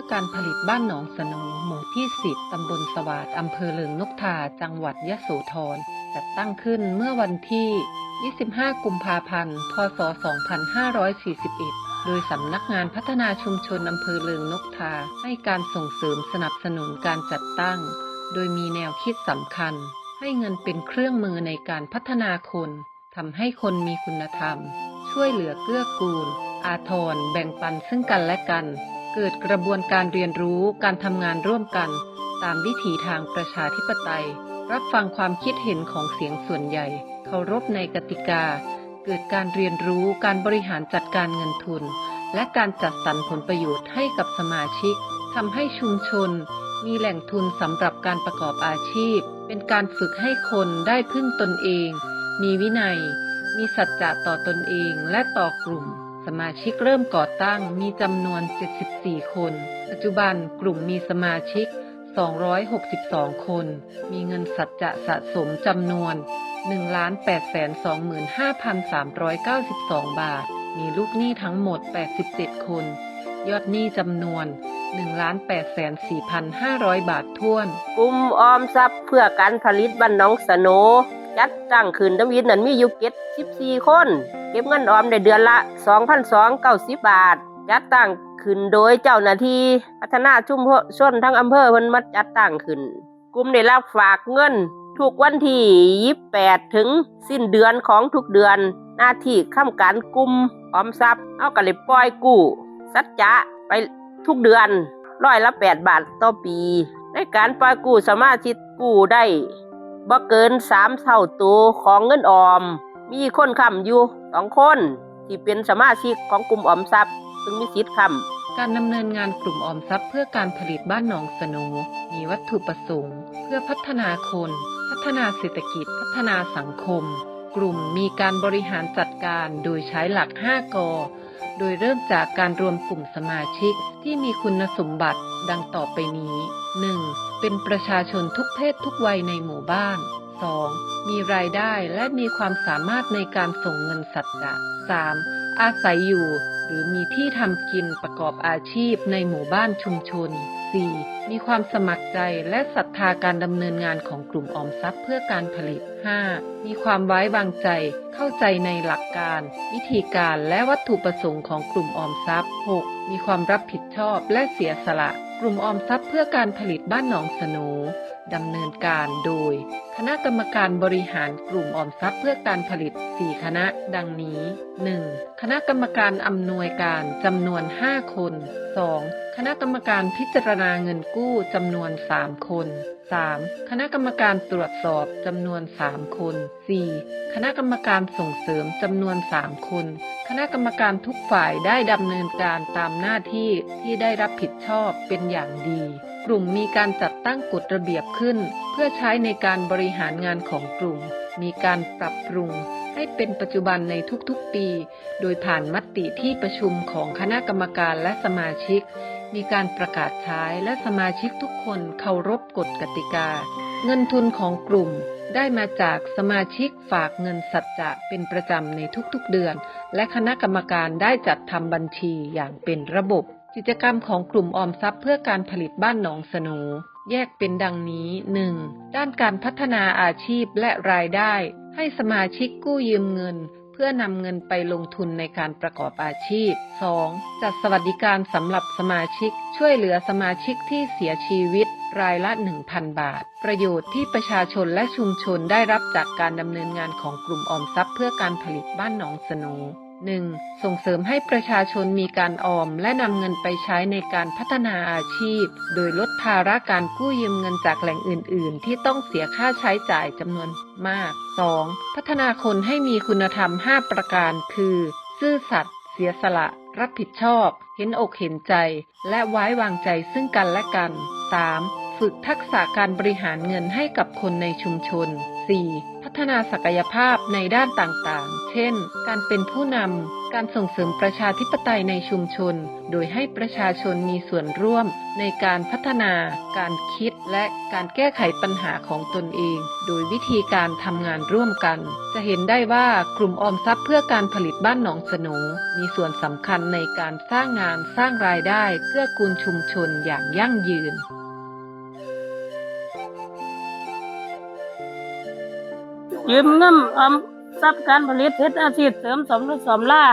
พื่อการผลิตบ้านหนองสโนหมู่ที่ 10 ตำบลสวาดอำเภอเลิงนกทา จังหวัดยะโสธร จัดตั้งขึ้นเมื่อวันที่ 25 กุมภาพันธ์ พศ 2541 โดยสำนักงานพัฒนาชุมชนอำเภอเลิงนกทา ให้การส่งเสริมสนับสนุนการจัดตั้ง โดยมีแนวคิดสำคัญ ให้เงินเป็นเครื่องมือในการพัฒนาคนทำให้คนมีคุณธรรม ช่วยเหลือเกื้อกูล อาทรแบ่งปันซึ่งกันและกัน เกิดกระบวนการเรียนรู้การทำงานร่วมกัน ตามวิถีทางประชาธิปไตย รับฟังความคิดเห็นของเสียงส่วนใหญ่ เคารพในกติกา เกิดการเรียนรู้การบริหารจัดการเงินทุน และการจัดสรรผลประโยชน์ให้กับสมาชิกทำให้ชุมชน มีแหล่งทุนสำหรับการประกอบอาชีพ เป็นการฝึกให้คนได้พึ่งตนเอง มีวินัย มีสัจจะต่อตนเองและต่อกลุ่ม สมาชิกเริ่มก่อตั้งมีจำนวน 74 คน ปัจจุบันกลุ่มมีสมาชิก 262 คน มีเงินสัจจะสะสมจำนวน 1,825,392 บาท มีลูกหนี้ทั้งหมด 87 คน ยอดหนี้จำนวน1,84,500 บาทท้วน กลุ่มออมทรัพย์เพื่อการผลิตบ้านน้องสโน จัดตั้งขึ้นดำวินนั้นมีอยู่เก็ด14คน เก็บเงินออมได้เดือนละ2,290บาท จัดตั้งขึ้นโดยเจ้าหน้าที่พัฒนาชุมชนทั้งอำเภอเพิ่นมาจัดตั้งขึ้น กลุ่มได้รับฝากเงินทุกวันที่ 28 ถึงสิ้นเดือนของทุกเดือน หน้าที่ค้ำการกลุ่มออมทรัพย์ เอาก็เลยปล่อยกู้สัจจะไปทุกเดือนร้อยละ 8 บาทต่อปี ในการปล่อยกู้สามารถชิดกู้ได้ บ่เกินสามเท่าตัวของเงินออม มีคนค้ำอยู่สองคนที่เป็นสมาชิกของกลุ่มออมทรัพย์ ซึ่งมีสิทธิ์ค้ำการดำเนินงานกลุ่มออมทรัพย์เพื่อการผลิตบ้านหนองสโนมีวัตถุประสงค์ เพื่อพัฒนาคน พัฒนาเศรษฐกิจ พัฒนาสังคม กลุ่มมีการบริหารจัดการโดยใช้หลัก 5ก โดยเริ่มจากการรวมกลุ่มสมาชิกที่มีคุณสมบัติดังต่อไปนี้ 1. เป็นประชาชนทุกเพศทุกวัยในหมู่บ้าน 2. มีรายได้และมีความสามารถในการส่งเงินสัจจะ 3. อาศัยอยู่ หรือมีที่ทำกินประกอบอาชีพในหมู่บ้านชุมชน 4. มีความสมัครใจและศรัทธาการดำเนินงานของกลุ่มออมทรัพย์เพื่อการผลิต 5. มีความไว้วางใจ เข้าใจในหลักการ วิธีการและวัตถุประสงค์ของกลุ่มออมทรัพย์ 6. มีความรับผิดชอบและเสียสละ กลุ่มออมทรัพย์เพื่อการผลิตบ้านหนองสนู ดำเนินการโดย คณะกรรมการบริหารกลุ่มออมทรัพย์เพื่อการผลิต 4 คณะ ดังนี้ 1. คณะกรรมการอำนวยการจำนวน 5 คน 2. คณะกรรมการพิจารณาเงินกู้จำนวน 3 คน 3. คณะกรรมการตรวจสอบจำนวน 3 คน 4. คณะกรรมการส่งเสริมจำนวน 3 คน คณะกรรมการทุกฝ่ายได้ดำเนินการตามหน้าที่ที่ได้รับผิดชอบเป็นอย่างดี กลุ่มมีการจัดตั้งกฎระเบียบขึ้น เพื่อใช้ในการบริหารงานของกลุ่ม มีการปรับปรุง ให้เป็นปัจจุบันในทุกๆปี โดยผ่านมติที่ประชุมของคณะกรรมการและสมาชิก มีการประกาศใช้และสมาชิกทุกคนเคารพกฎกติกา เงินทุนของกลุ่มได้มาจากสมาชิกฝากเงินสัจจะเป็นประจำในทุกๆเดือน และคณะกรรมการได้จัดทำบัญชีอย่างเป็นระบบ กิจกรรมของกลุ่มออมทรัพย์เพื่อการผลิตบ้านหนองสโนแยกเป็นดังนี้ 1. ด้านการพัฒนาอาชีพและรายได้ ให้สมาชิกกู้ยืมเงิน เพื่อนำเงินไปลงทุนในการประกอบอาชีพ 2. จัดสวัสดิการสำหรับสมาชิก ช่วยเหลือสมาชิกที่เสียชีวิต รายละ 1,000 บาท ประโยชน์ที่ประชาชนและชุมชนได้รับจากการดำเนินงานของกลุ่มออมทรัพย์เพื่อการผลิตบ้านหนองสโน 1. ส่งเสริมให้ประชาชนมีการออม และนำเงินไปใช้ในการพัฒนาอาชีพ โดยลดภาระการกู้ยืมเงินจากแหล่งอื่น ๆ ที่ต้องเสียค่าใช้จ่ายจำนวนมาก 2. พัฒนาคนให้มีคุณธรรม 5 ประการ คือ ซื่อสัตย์เสียสละ รับผิดชอบ เห็นอกเห็นใจ และไว้วางใจซึ่งกันและกัน 3. ฝึกทักษะการบริหารเงินให้กับคนในชุมชน 4. พัฒนาศักยภาพในด้านต่างๆ เช่น การเป็นผู้นำ การส่งเสริมประชาธิปไตยในชุมชน โดยให้ประชาชนมีส่วนร่วมในการพัฒนา การคิด และการแก้ไขปัญหาของตนเอง โดยวิธีการทำงานร่วมกัน จะเห็นได้ว่ากลุ่มออมทรัพย์เพื่อการผลิตบ้านหนองสโหนมีส่วนสำคัญในการสร้างงานสร้างรายได้เพื่อกูลชุมชนอย่างยั่งยืน ยืมเงินออมทรัพย์การผลิตเฮ็ดอาชีพเสริมสมรสสมล่า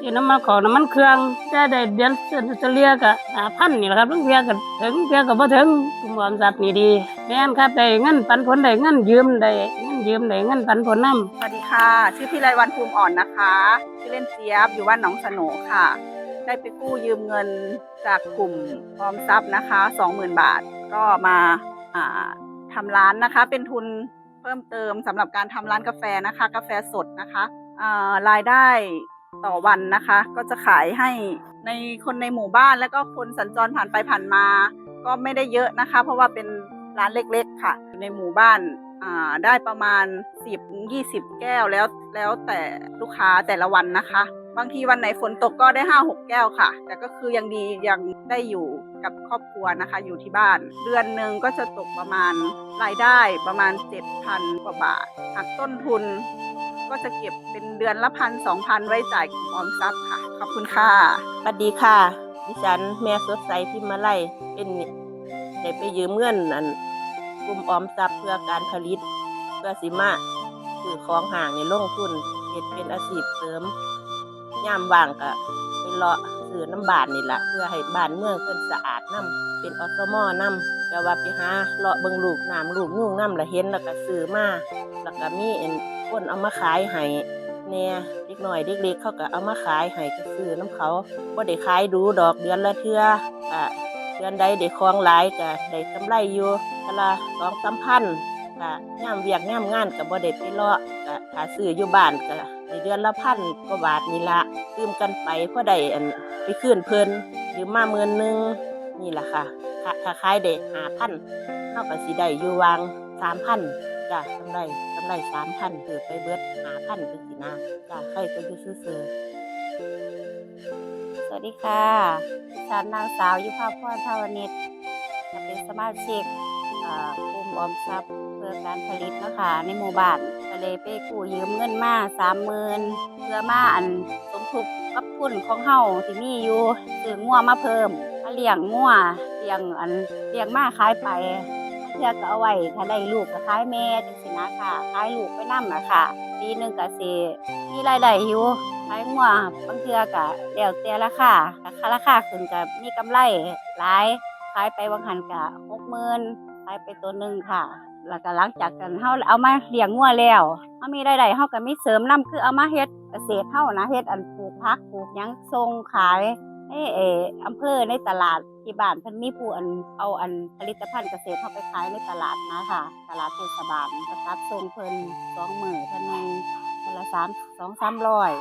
ที่น้ำมันของน้ำมันเครื่องจะได้เดือนเฉลี่ยก็หาพันนี่แหละครับบางเทื่อก็ถึงเทื่อก็บ่ถึงกลุ่มออมทรัพย์นี่ดีแม่นครับได้เงินปันผลได้เงินยืมได้เงินยืมได้เงินปันผลนำสวัสดีค่ะ ชื่อพี่ไรวันภูมิอ่อนนะคะชื่อเล่นเจี๊ยบอยู่บ้านหนองสโหนค่ะ ได้ไปกู้ยืมเงินจากกลุ่มออมทรัพย์นะคะ 20,000 บาทก็มาอ่าทำร้านนะคะเป็นทุน เพิ่มเติมสำหรับการทำร้านกาแฟนะคะ กาแฟสดนะคะอ่ารายได้ต่อวันนะคะ ก็จะขายให้ในคนในหมู่บ้านแล้วก็คนสัญจรผ่านไปผ่านมา ก็ไม่ได้เยอะนะคะ เพราะว่าเป็นร้านเล็กๆ ค่ะ ในหมู่บ้านอ่าได้ประมาณ 10-20 แก้วแล้วแล้วแต่ลูกค้าแต่ละวันนะคะ บางทีวันไหนฝนตกก็ได้5-6แก้วค่ะ แต่ก็คือยังดียังได้อยู่กับครอบครัวนะคะ อยู่ที่บ้าน เดือนหนึ่งก็จะตกประมาณรายได้ประมาณ 7,000 กว่าบาทหักต้นทุน ก็จะเก็บเป็นเดือนละพันสองพันไว้จ่ายกลุ่มออมทรัพย์ค่ะ ขอบคุณค่ะสวัสดีค่ะ ดิฉันแม่สดใสพิมมาไลเป็นได้ไปยืมเงินอันกลุ่มออมทรัพย์เพื่อการผลิต เพื่อสิมาซื้อของห่างในลงทุนเฮ็ดเป็นอาชีพเสริม ยามว่างก็ไปเลาะซื้อน้ำบานนี่ละเพื่อให้บ้านเมืองเพิ่นสะอาดน้ำเป็นอสมอน้ำแต่ว่าไปหาเลาะเบิ่งลูกน้ำลูกยุ่งน้ำละเห็นแล้วก็ซื้อมาแล้วก็มีเอ็นคนเอามาขายให้แหน่ยเด็กหน้อยเด็กเล็กเขาก็เอามาขายให้ก็ซื้อน้ำเขาบ่ได้ขายดูดอกเดือนละเทื่อก็เดือนใดได้ของหลายก็ได้กำไรอยู่เทอละสองสามพันก็ย่ามเวียกย่ามงานก็บ่ได้ไปเลาะก็ถ้าซื้ออยู่บ้านก็ใน เดือนละพันกว่าบาทนี่ละยืมกันไปเพราะได้ไปคืนเพิ่นยืมมาหมื่นหนึงนี่แหละค่ะถ้าถ้าขายได้ห้าพันเท่ากับสิได้อยู่วางสามพันจ้ะกำไรกำไรสามพันถือไปเบิดหาพันเป็นสินะจ้ะใครก็อยู่ซื่อสวัสดีค่ะดิฉันนางสาวยุพาพรทาวนิชเป็นสมาชิกอ่อกลุ่มออมทรัพย์เพื่อการผลิตนะคะในหมู่บ้าน เลยไปกู้ยืมเงินมาสามหมื่นเพื่อมาอันสมทบกับทุนของเฮาที่มีอยู่ซื้องัวมาเพิ่มมาเลี้ยงงัวเลี้ยงอันเลี้ยงมาขายไปเพื่อก็เอาไว้ถ้าได้ลูกก็ขายแม่จังสินะค่ะขายลูกไปนำนะค่ะปีหนึงก็สิมีรายได้อยู่ขายงัวบางเทื่อก็แล้วแต่ราคาถ้าราคาขึ้นก็มีกำไรหลายขายไปบางหันก็หกหมื่นขายไปตัวหนึ่งค่ะ แล้วก็หลังจากกันเฮาเอามาเลี้ยงงัวแล้วเฮามีรายได้เฮาก็มีเสริมนํคือเอามาเฮ็ดเกษตรเฮานะเฮ็ดอันปลูกผักปลูกหยังส่งขายในเอออำเภอในตลาดที่บ้านเพิ่นมีผู้อันเอาอันผลิตภัณฑ์เกษตรเข้าไปขายในตลาดนะค่ะ ตลาดเทศบาลก็ตัดส่งเพิ่นสองมื้อเท่านึงคนละสามสองสามร้อย